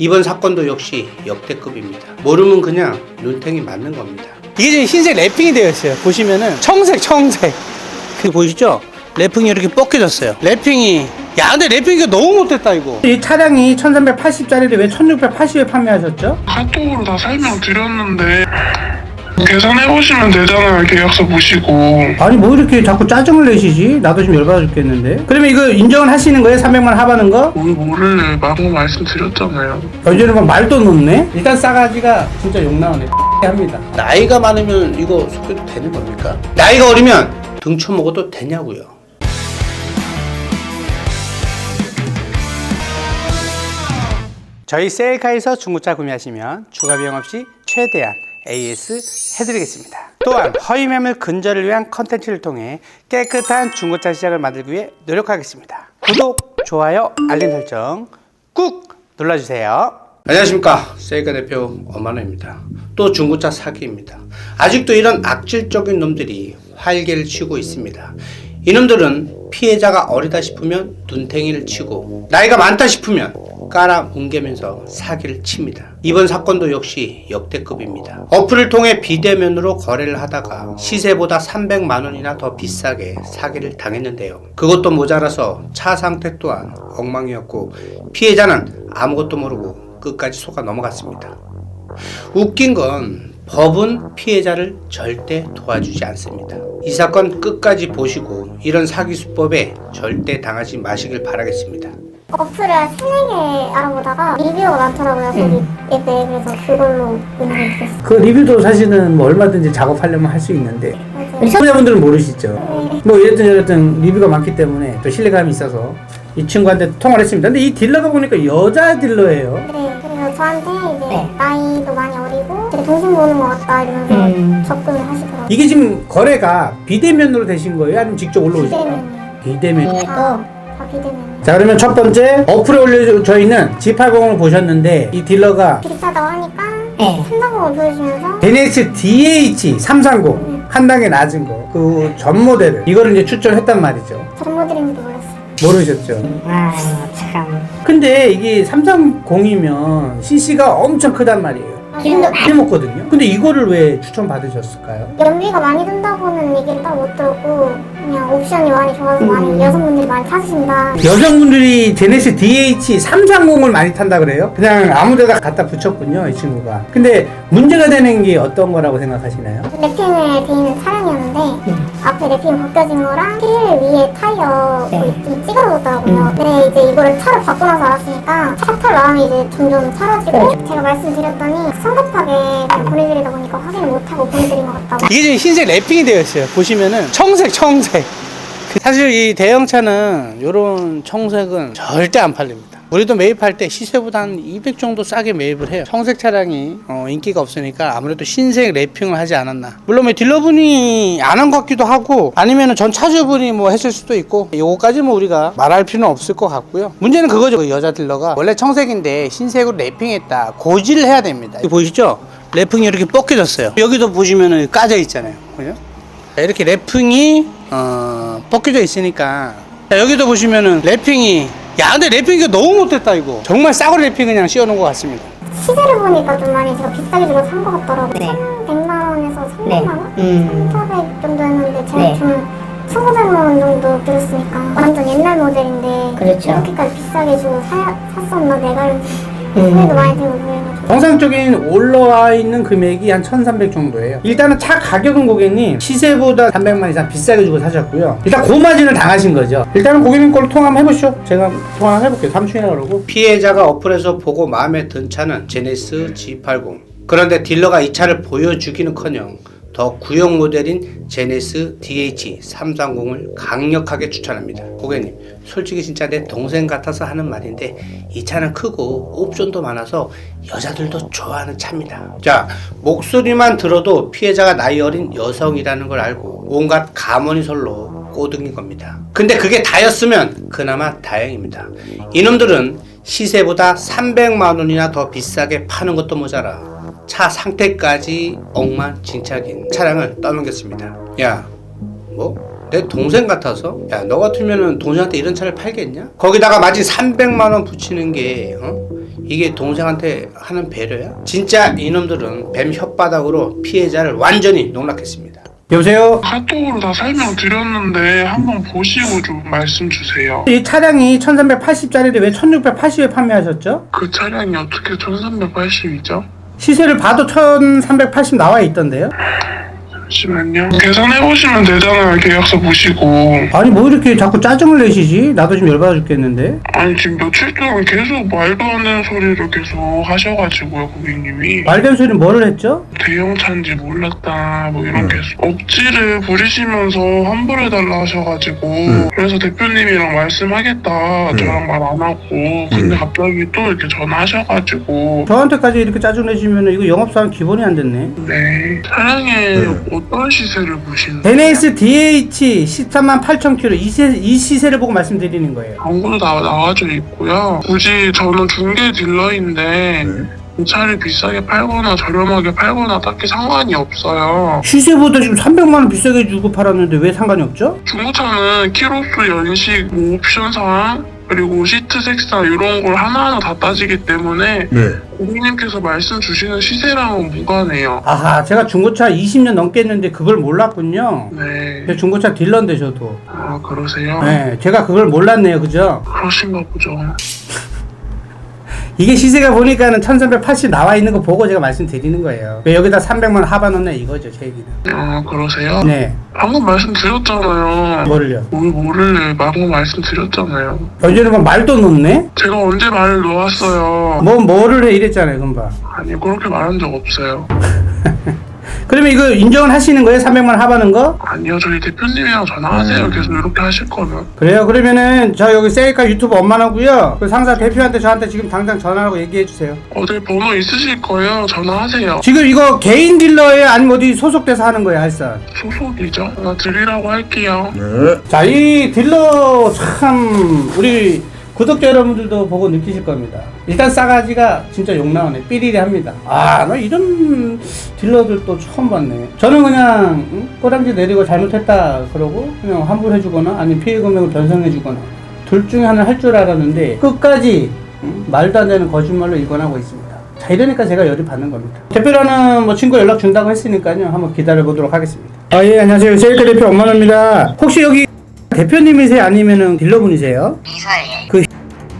이번 사건도 역시 역대급입니다. 모르면 그냥 눈탱이 맞는 겁니다. 이게 지금 흰색 랩핑이 되어 있어요. 보시면은 청색, 청색. 그 보이시죠? 랩핑이 이렇게 벗겨졌어요. 랩핑이 야 근데 랩핑이 너무 못했다 이거. 이 차량이 1380짜리인데 왜 1680에 판매하셨죠? 카톡으로 다 설명 드렸는데 계산해보시면 되잖아요 계약서 보시고 아니 뭐 이렇게 자꾸 짜증을 내시지? 나도 지금 열받아 죽겠는데. 그러면 이거 인정을 하시는 거예요? 300만 원 하반은 거? 뭘 모를래 마구 말씀드렸잖아요 요즘은 막 말도 놓네? 일단 싸가지가 진짜 욕 나오네 합니다 나이가 많으면 이거 속여도 되는 겁니까? 나이가 어리면 등쳐 먹어도 되냐고요 저희 셀카에서 중고차 구매하시면 추가 비용 없이 최대한 AS 해드리겠습니다. 또한 허위 매물 근절을 위한 컨텐츠를 통해 깨끗한 중고차 시장을 만들기 위해 노력하겠습니다. 구독, 좋아요, 알림 설정 꾹 눌러주세요. 안녕하십니까 셀카 대표 어마노입니다. 또 중고차 사기입니다. 아직도 이런 악질적인 놈들이 활개를 치고 있습니다. 이놈들은 피해자가 어리다 싶으면 눈탱이를 치고 나이가 많다 싶으면 깔아 뭉개면서 사기를 칩니다. 이번 사건도 역시 역대급입니다. 어플을 통해 비대면으로 거래를 하다가 시세보다 300만 원이나 더 비싸게 사기를 당했는데요. 그것도 모자라서 차 상태 또한 엉망이었고 피해자는 아무것도 모르고 끝까지 속아 넘어갔습니다. 웃긴 건 법은 피해자를 절대 도와주지 않습니다. 이 사건 끝까지 보시고 이런 사기 수법에 절대 당하지 마시길 바라겠습니다. 어플을 세네 개 알아보다가 리뷰가 많더라고요 거기 앱에 그래서 그걸로 문의했어요 그 리뷰도 사실은 뭐 얼마든지 작업하려면 할 수 있는데 소비자분들은 모르시죠. 네. 뭐 이랬든 저랬든 리뷰가 많기 때문에 또 신뢰감이 있어서 이 친구한테 통화를 했습니다. 근데 이 딜러가 보니까 여자 딜러예요. 네, 그래서 저한테 이제 나이도 많이 어리고 동생 보는 것 같다 이러면서 접근을 하시더라고요 이게 지금 거래가 비대면으로 되신 거예요? 아니면 직접 올라오신 거예요? 비대면이요 비대면. 다, 다 비대면 자 그러면 첫 번째 어플에 올려져 있는 G80을 보셨는데 이 딜러가 비싸다고 하니까 네. 산다고 보여주면서 NX DH 330 한 단계 낮은 거 그 전 모델을 이거를 이제 추천했단 말이죠. 전 모델인지도 몰랐어요 모르셨죠? 아, 참. 근데 이게 330이면 CC가 엄청 크단 말이에요. 기름도 많이 먹거든요. 근데 이거를 왜 추천 받으셨을까요? 연비가 많이 든다고는 얘기를 딱 못 들었고 그냥 옵션이 많이 좋아서 많이 여성분들이 많이 찾으신다 여성분들이 제네시스 DH 330을 많이 탄다 그래요? 그냥 아무데나 갖다 붙였군요, 이 친구가. 근데 문제가 되는 게 어떤 거라고 생각하시나요? 랩핑을 돼 있는 차량이었는데 앞에 랩핑 벗겨진 거랑 휠 위에 타이어 네. 좀 찌그러졌더라고요. 근데 이제 이거를 차를 바꿔 나서 알았으니까 차 탈 마음이 이제 점점 사라지고 제가 말씀드렸더니 성급하게 그냥 보내드리다 보니까 확인을 못하고 보내드린 것 같다고. 이게 지금 흰색 랩핑이 되어 있어요. 보시면은 청색, 청색. 사실 이 대형차는 이런 청색은 절대 안 팔립니다. 우리도 매입할 때 시세보다 한 200 정도 싸게 매입을 해요. 청색 차량이 어, 인기가 없으니까 아무래도 흰색 랩핑을 하지 않았나. 물론 뭐 딜러분이 안 한 것 같기도 하고 아니면 전 차주분이 뭐 했을 수도 있고 요거까지 뭐 우리가 말할 필요는 없을 것 같고요. 문제는 그거죠. 그 여자 딜러가 원래 청색인데 흰색으로 랩핑했다. 고지를 해야 됩니다. 보이시죠? 랩핑이 이렇게 벗겨졌어요. 여기도 보시면은 까져 있잖아요. 그죠? 자, 이렇게 랩핑이 어, 벗겨져 있으니까 자, 여기도 보시면은 랩핑이 야 근데 랩핑이 너무 못했다 이거 정말 싸구려 랩핑 그냥 씌워놓은 것 같습니다 시세를 보니까 좀 많이 제가 비싸게 주고 산 것 같더라고요. 네. 1,100만 원에서 300만 네. 원? 음. 1,400 정도 였는데 제가 네. 저는 1,500만 원 정도 들었으니까 완전 옛날 모델인데 그렇죠. 이렇게까지 비싸게 주고 사, 샀었나 내가 음. 후회도 많이 들고 그래가지고 정상적인 올라와 있는 금액이 한 1300 정도예요. 일단은 차 가격은 고객님 시세보다 300만 이상 비싸게 주고 사셨고요. 일단 고마진을 당하신 거죠. 일단은 고객님 걸로 통화 한번 해보시죠. 제가 통화 한번 해볼게요. 삼촌이라 그러고. 피해자가 어플에서 보고 마음에 든 차는 제네스 G80 그런데 딜러가 이 차를 보여주기는커녕 더 구형 모델인 제네스 DH 330을 강력하게 추천합니다. 고객님, 솔직히 진짜 내 동생 같아서 하는 말인데 이 차는 크고 옵션도 많아서 여자들도 좋아하는 차입니다. 자, 목소리만 들어도 피해자가 나이 어린 여성이라는 걸 알고 온갖 가머니설로 꼬등인 겁니다. 근데 그게 다였으면 그나마 다행입니다. 이놈들은 시세보다 300만 원이나 더 비싸게 파는 것도 모자라 차 상태까지 엉망진창인 차량을 떠넘겼습니다. 야, 뭐? 내 동생 같아서? 야, 너 같으면은 동생한테 이런 차를 팔겠냐? 거기다가 마진 300만 원 붙이는 게, 어? 이게 동생한테 하는 배려야? 진짜 이놈들은 뱀 혓바닥으로 피해자를 완전히 농락했습니다. 여보세요? 카톡으로 다 설명 드렸는데 한번 보시고 좀 말씀 주세요. 이 차량이 1380짜리인데 왜 1680에 판매하셨죠? 그 차량이 어떻게 1380이죠? 시세를 봐도 1380 나와 있던데요? 잠시만요. 계산해보시면 되잖아요. 계약서 보시고. 아니 뭐 이렇게 자꾸 짜증을 내시지? 나도 좀 열받아 죽겠는데. 아니 지금 며칠 동안 계속 말도 안 되는 소리를 계속 하셔가지고요 고객님이. 말된 소리 뭐를 했죠? 대형차인지 몰랐다 뭐 이런 계속 억지를 부리시면서 환불해달라 하셔가지고. 그래서 대표님이랑 말씀하겠다 저랑 말 안 하고. 근데 갑자기 또 이렇게 전화하셔가지고. 저한테까지 이렇게 짜증 내시면 이거 영업사원 기본이 안 됐네. 네. 차량의 어떤 시세를 보시는데 NS DH 13만 8천 킬로 이, 세, 이 시세를 보고 말씀드리는 거예요. 광고도 나, 나와져 있고요. 굳이 저는 중개 딜러인데 이 차를 비싸게 팔거나 저렴하게 팔거나 딱히 상관이 없어요. 시세보다 지금 300만 원 비싸게 주고 팔았는데 왜 상관이 없죠? 중고차는 키로수, 연식, 뭐 옵션 사항 그리고 시트 색상 이런 걸 하나하나 다 따지기 때문에 고객님께서 말씀 주시는 시세랑은 무관해요. 아하 제가 중고차 20년 넘게 했는데 그걸 몰랐군요 네. 중고차 딜러인데 저도 아 그러세요? 네 제가 그걸 몰랐네요 그죠? 그러신가 보죠. 이게 시세가 보니까는 1380 나와 있는 거 보고 제가 말씀드리는 거예요 왜 여기다 300만 원 하반 넣냐 이거죠 제 얘기는 아 그러세요? 네 방금 말씀드렸잖아요. 뭐를요? 뭘 모를래 방금 말씀드렸잖아요. 연준은 막 말도 놓네? 제가 언제 말을 놓았어요. 뭐 뭐를 해 이랬잖아요 금방 아니 그렇게 말한 적 없어요. 그러면 이거 인정을 하시는 거예요? 300만 원 하반은 거? 아니요 저희 대표님이랑 전화하세요. 계속 이렇게 하실 거면. 그래요 그러면은 저 여기 셀카 유튜브 엄마나고요 그 상사 대표한테 저한테 지금 당장 전화하고 얘기해 주세요 어디 번호 있으실 거예요. 전화하세요. 지금 이거 개인 딜러예요? 아니면 어디 소속돼서 하는 거예요 알선? 소속이죠? 전화 드리라고 할게요. 자, 이 딜러 참 우리 구독자 여러분들도 보고 느끼실 겁니다. 일단 싸가지가 진짜 욕 나오네. 삐리리 합니다. 아, 나 이런 딜러들 또 처음 봤네. 저는 그냥 응? 꼬랑지 내리고 잘못했다 그러고 그냥 환불해주거나 아니면 피해 금액을 변성해주거나 둘 중에 하나 할 줄 알았는데 끝까지 응? 말도 안 되는 거짓말로 일관하고 있습니다. 자, 이러니까 제가 열이 받는 겁니다. 대표라는 뭐 친구 연락 준다고 했으니까요. 한번 기다려 보도록 하겠습니다. 아, 예, 안녕하세요. 세일카 대표 엄마입니다. 혹시 여기 대표님이세요? 아니면은 딜러분이세요? 이사예요.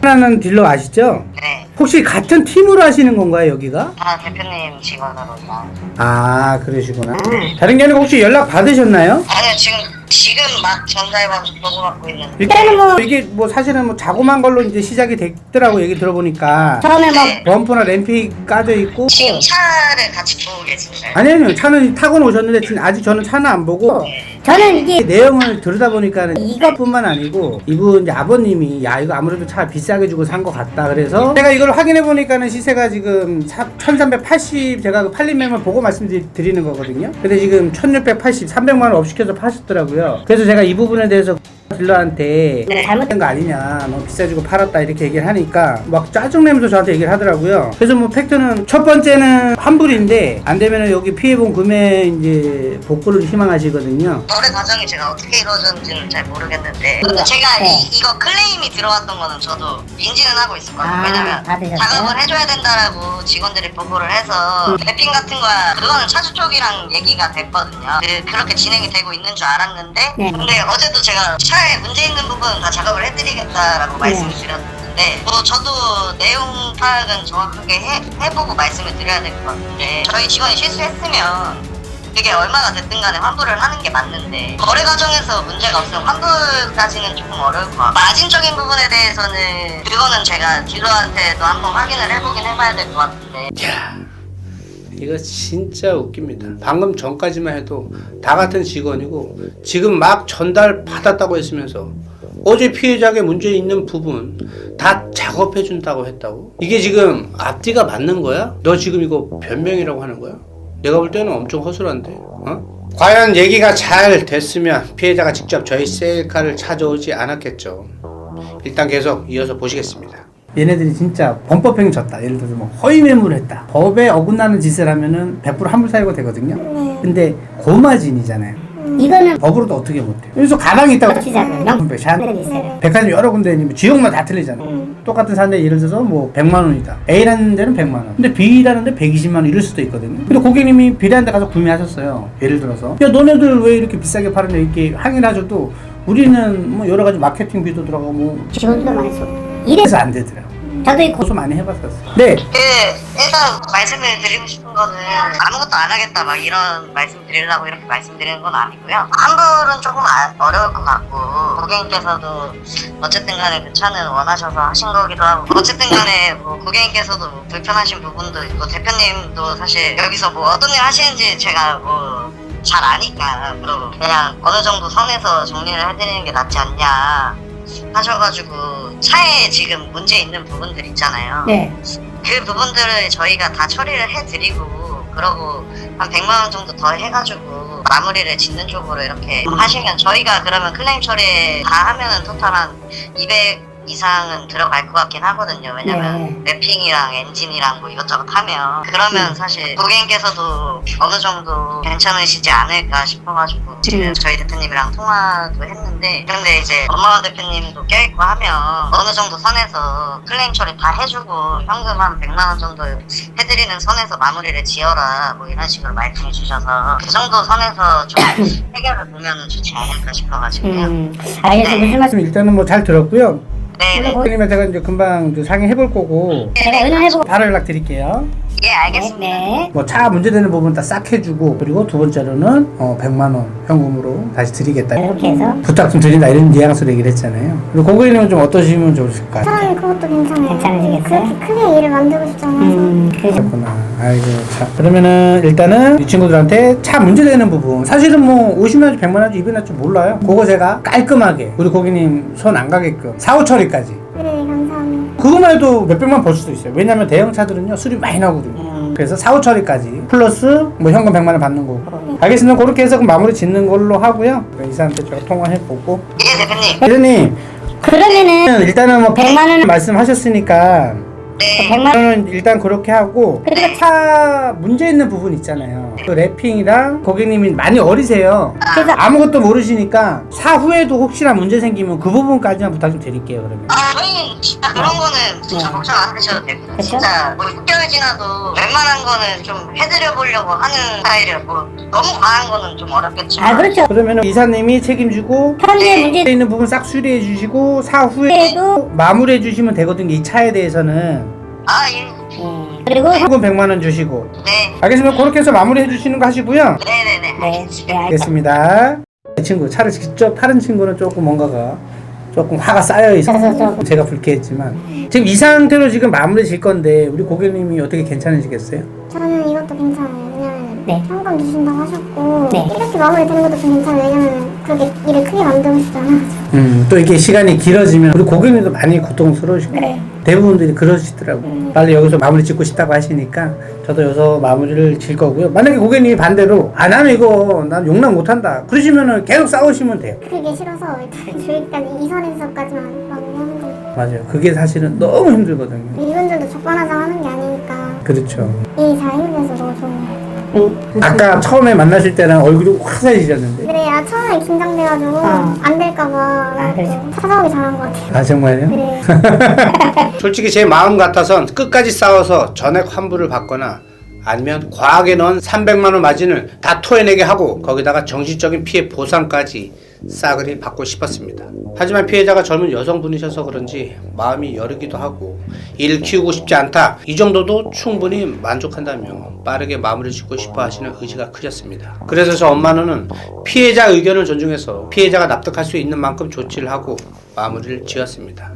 하나는 딜러 아시죠? 네. 혹시 같은 팀으로 하시는 건가요, 여기가? 하나 대표님 직원으로 일하는. 아, 그러시구나. 다른 게 아니고 혹시 연락 받으셨나요? 아니요, 지금, 지금 막 전자해봐서 보고 받고 있는. 일단은 뭐 이게 뭐 사실은 뭐 자고만 걸로 이제 시작이 됐더라고 얘기 들어보니까. 처음에 막 네. 범프나 램피 까져 있고. 지금 차를 같이 보고 계신가요? 아니 아니요. 차는 타고 오셨는데 지금 아직 저는 차는 안 보고. 저는 이게 내용을 들으다 보니까 이것뿐만 아니고 이분 이제 아버님이 야 이거 아무래도 차 비싸게 주고 산 것 같다. 그래서 제가 이걸 확인해 보니까는 시세가 지금 1380 제가 그 팔린 매물 보고 말씀드리는 거거든요. 근데 지금 1680 300만 원 업시켜서 파셨더라고요 그래서 제가 이 부분에 대해서 딜러한테 잘못된 거 아니냐 너무 비싸주고 팔았다 이렇게 얘기를 하니까 막 짜증내면서 저한테 얘기를 하더라고요. 그래서 뭐 팩트는 첫 번째는 환불인데 안 되면은 여기 피해본 금액 이제 복구를 희망하시거든요. 거래 과정이 제가 어떻게 이루어졌는지는 잘 모르겠는데 제가 이, 이거 클레임이 들어왔던 거는 저도 인지는 하고 있었거든요. 아, 왜냐면? 작업을 해줘야 된다라고 직원들이 보고를 해서 랩핑 같은 거야. 그거는 차주 쪽이랑 얘기가 됐거든요. 그, 그렇게 진행이 되고 있는 줄 알았는데 네. 근데 어제도 제가 차에 문제 있는 부분 다 작업을 해드리겠다라고 말씀을 네. 드렸는데 뭐 저도 내용 파악은 정확하게 해, 해보고 말씀을 드려야 될 것 같은데 저희 직원이 실수했으면 그게 얼마가 됐든 간에 환불을 하는 게 맞는데 거래 과정에서 문제가 없으면 환불까지는 조금 어려울 것 같고 마진적인 부분에 대해서는 그거는 제가 딜러한테도 한번 확인을 해보긴 해봐야 될 것 같은데. 야 이거 진짜 웃깁니다. 방금 전까지만 해도 다 같은 직원이고 지금 막 전달 받았다고 했으면서 어제 피해자에게 문제 있는 부분 다 작업해 준다고 했다고? 이게 지금 앞뒤가 맞는 거야? 너 지금 이거 변명이라고 하는 거야? 내가 볼 때는 엄청 허술한데. 어? 과연 얘기가 잘 됐으면 피해자가 직접 저희 셀카를 찾아오지 않았겠죠. 일단 계속 이어서 보시겠습니다. 얘네들이 진짜 범법행위 졌다. 예를 들어서 뭐 허위 매물을 했다. 법에 어긋나는 짓을 하면은 100% 환불 사유가 되거든요. 근데 고마진이잖아요. 이거는 법으로도 어떻게 못해요. 그래서 가방이 있다고 명품들이 있어요. 백화점 여러 군데 있는데 지역만 다 틀리잖아. 음. 똑같은 사는데 예를 들어서 뭐 100만 원이다. A라는 데는 100만 원. 근데 B라는 데 120만 원 이럴 수도 있거든요. 근데 고객님이 B라는 데 가서 구매하셨어요. 예를 들어서 야 너네들 왜 이렇게 비싸게 파는데 이렇게 항의하셔도 우리는 뭐 여러 가지 마케팅비도 들어가고 뭐 지원도 많이 써. 이래서 안 되더라고. 저도 이 고- 고소 많이 해봤었어. 네. 그 일단 말씀을 드리고 싶은 거는 아무것도 안 하겠다 막 이런 말씀 드리려고 이렇게 말씀드리는 건 아니고요. 환불은 조금 아- 어려울 것 같고 고객님께서도 어쨌든 간에 그 차는 원하셔서 하신 거기도 하고 어쨌든 간에 뭐 고객님께서도 뭐 불편하신 부분도 있고 대표님도 사실 여기서 뭐 어떤 일 하시는지 제가 뭐 잘 아니까 그러고 그냥 어느 정도 선에서 정리를 해드리는 게 낫지 않냐 하셔가지고 차에 지금 문제 있는 부분들 있잖아요. 네. 그 부분들을 저희가 다 처리를 해드리고 그러고 한 100만 원 정도 더 해가지고 마무리를 짓는 쪽으로 이렇게 하시면 저희가 그러면 클레임 처리 다 하면은 토탈 한 200 이상은 들어갈 것 같긴 하거든요. 왜냐면 랩핑이랑 엔진이랑 뭐 이것저것 하면 그러면 사실 고객님께서도 어느 정도 괜찮으시지 않을까 싶어가지고 지금 저희 대표님이랑 통화도 했는데 근데 이제 엄마원 대표님도 껴있고 하면 어느 정도 선에서 클레임 처리 다 해주고 현금 한 100만 원 정도 해드리는 선에서 마무리를 지어라 뭐 이런 식으로 말씀해 주셔서 그 정도 선에서 좀 해결을 보면 좋지 않을까 싶어가지고요. 음. 알겠어 무슨 말씀? 일단은 뭐 잘 들었고요. 네네. 고객님한테 제가 이제 금방 그 상의 해 볼 거고 제가 의논해보고. 바로 연락 드릴게요. 예 알겠습니다. 네. 뭐 차 문제되는 부분 다 싹 해주고 그리고 두 번째로는 어 100만 원 현금으로 다시 드리겠다. 이렇게 해서 부탁 좀 드린다 이런 뉘앙스로 얘기를 했잖아요. 그리고 고객님은 좀 어떠시면 좋으실까요? 저는 그것도 괜찮아요. 괜찮으시겠어요? 그렇게 크게 일을 만들고 싶지 않아서. 음, 그 그렇구나. 아이고 참. 그러면은 일단은 이 친구들한테 차 문제되는 부분 사실은 뭐 50만 원지 100만 원지 200만 원지 몰라요. 그거 제가 깔끔하게 우리 고객님 손 안 가게끔 사후 처리까지. 네. 그것만 해도 몇백만 벌 수도 있어요. 왜냐면 대형 차들은요 수리 많이 나거든요. 음. 그래서 사후 처리까지 플러스 뭐 현금 100만 원 받는 거고. 알겠습니다. 그렇게 해서 그럼 마무리 짓는 걸로 하고요. 이 사람한테 제가 통화해 보고. 예 대표님. 대표님 그러면은 일단은 뭐 100만 원은- 말씀하셨으니까 네. 100만 원 저는 일단 그렇게 하고 그리고 차 문제 있는 부분 있잖아요. 그 랩핑이랑 고객님이 많이 어리세요. 그래서 아무것도 모르시니까 사후에도 혹시나 문제 생기면 그 부분까지만 부탁 좀 드릴게요. 그러면. 아, 저희는 진짜 그런 거는 진짜 네. 걱정 안 하셔도 되고 그쵸? 진짜 뭐 6개월 지나도 웬만한 거는 좀 해드려 보려고 하는 스타일이라 뭐 너무 과한 거는 좀 어렵겠지만 아 그렇죠. 그러면 이사님이 책임지고 현재 문제 있는 부분 싹 수리해 주시고 사후에도 마무리해 주시면 되거든요. 이 차에 대해서는 아, 예. 예. 그리고 현금 100만 원 주시고 네. 알겠습니다. 그렇게 해서 마무리해 주시는 거 하시고요. 네네네. 네, 알겠습니다. 네, 알겠습니다. 알겠습니다. 이 친구 차를 직접 타는 친구는 조금 뭔가가 조금 화가 쌓여 있어서 제가 불쾌했지만 지금 이 상태로 지금 마무리 질 건데 우리 고객님이 어떻게 괜찮으시겠어요? 저는 이것도 괜찮아요. 왜냐면 네. 현금 주신다고 하셨고 네. 이렇게 마무리 되는 것도 좀 괜찮아요. 왜냐면 그렇게 일을 크게 만들고 싶지 않아서. 음, 또 이게 시간이 길어지면 우리 고객님도 많이 고통스러우시고 네. 대부분들이 그러시더라고요. 빨리 여기서 마무리 짓고 싶다고 하시니까 저도 여기서 마무리를 질 거고요. 만약에 고객님이 반대로 안 하면 이거 난 용납 못 한다. 그러시면은 계속 싸우시면 돼요. 그게 싫어서 일단 이 선에서까지만 마무리하는 거예요. 맞아요. 그게 사실은 너무 힘들거든요. 이분들도 적반하장 하는 게 아니니까 그렇죠. 일이 잘 해결돼서 너무 같아요. 음. 아까 처음에 만나실 때는 얼굴이 화사해지셨는데. 그래, 아, 처음에 긴장돼가지고 어. 안 될까봐 아. 찾아오기 잘한 것 같아요. 아 정말요? 그래. 솔직히 제 마음 같아선 끝까지 싸워서 전액 환불을 받거나 아니면 과하게 넣은 300만 원 마진을 다 토해내게 하고 거기다가 정신적인 피해 보상까지 싸그리 받고 싶었습니다. 하지만 피해자가 젊은 여성분이셔서 그런지 마음이 여르기도 하고 일을 키우고 싶지 않다. 이 정도도 충분히 만족한다며 빠르게 마무리 짓고 싶어 하시는 의지가 크셨습니다. 그래서 저 엄마는 피해자 의견을 존중해서 피해자가 납득할 수 있는 만큼 조치를 하고 마무리를 지었습니다.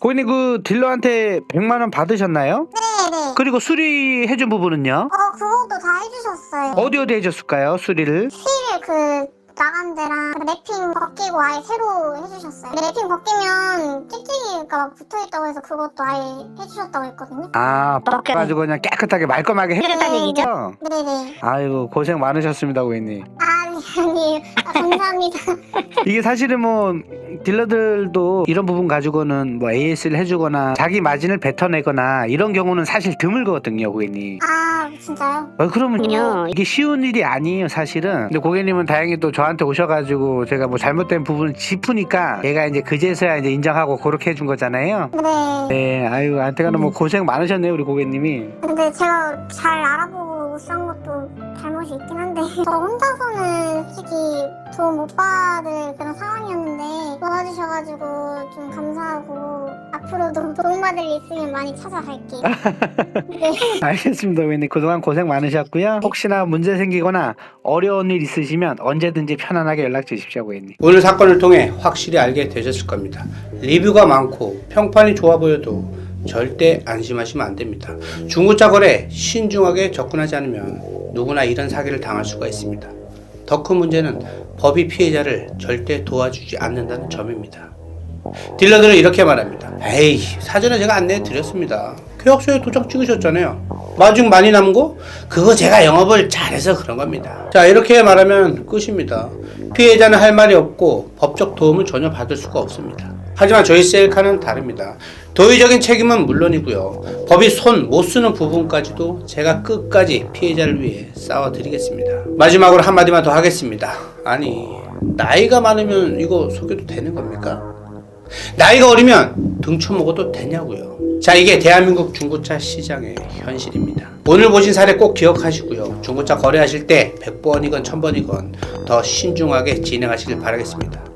고객님 그 딜러한테 100만 원 받으셨나요? 네네. 그리고 수리해준 부분은요? 어, 그것도 다 해주셨어요. 어디 어디 해줬을까요? 수리를? 휠그 나간 데랑 그 랩핑 벗기고 아예 새로 해주셨어요. 근데 랩핑 벗기면 찍찍이가 막 붙어있다고 해서 그것도 아예 해주셨다고 했거든요. 아, 벗겨- 가지고 그냥 깨끗하게 말끔하게 해줬다는 얘기죠? 네네. 아이고 고생 많으셨습니다 고객님. 아, 아니 아니에요. 아, 감사합니다. 이게 사실은 뭐 딜러들도 이런 부분 가지고는 뭐 AS를 해주거나 자기 마진을 뱉어내거나 이런 경우는 사실 드물거든요, 고객님. 아 진짜요? 어, 그러면요 이게 쉬운 일이 아니에요 사실은 근데 고객님은 다행히 또 저한테 오셔가지고 제가 뭐 잘못된 부분을 짚으니까 얘가 이제 그제서야 이제 인정하고 그렇게 해준 거잖아요 네. 네 아유 안테가는 뭐 고생 많으셨네요 우리 고객님이 근데 제가 잘 알아보고 싼 잘못이 있긴 한데. 저 혼자서는 솔직히 도움 못 받을 그런 상황이었는데 도와주셔가지고 좀 감사하고 앞으로도 도움받을 일 있으면 많이 찾아갈게요. 네. 알겠습니다 고객님. 그동안 고생 많으셨고요. 혹시나 문제 생기거나 어려운 일 있으시면 언제든지 편안하게 연락 주십시오 고객님. 오늘 사건을 통해 확실히 알게 되셨을 겁니다. 리뷰가 많고 평판이 좋아 보여도 절대 안심하시면 안 됩니다. 중고차 거래 신중하게 접근하지 않으면 누구나 이런 사기를 당할 수가 있습니다. 더 큰 문제는 법이 피해자를 절대 도와주지 않는다는 점입니다. 딜러들은 이렇게 말합니다. 에이, 사전에 제가 안내해 드렸습니다. 계약서에 도장 찍으셨잖아요. 마중 많이 거? 그거 제가 영업을 잘해서 그런 겁니다. 자, 이렇게 말하면 끝입니다. 피해자는 할 말이 없고 법적 도움을 전혀 받을 수가 없습니다. 하지만 저희 셀카는 다릅니다. 도의적인 책임은 물론이고요. 법이 손 못 쓰는 부분까지도 제가 끝까지 피해자를 위해 싸워드리겠습니다. 마지막으로 한마디만 더 하겠습니다. 아니, 나이가 많으면 이거 속여도 되는 겁니까? 나이가 어리면 등쳐 먹어도 되냐고요. 자, 이게 대한민국 중고차 시장의 현실입니다. 오늘 보신 사례 꼭 기억하시고요. 중고차 거래하실 때 100번이건 1000번이건 더 신중하게 진행하시길 바라겠습니다.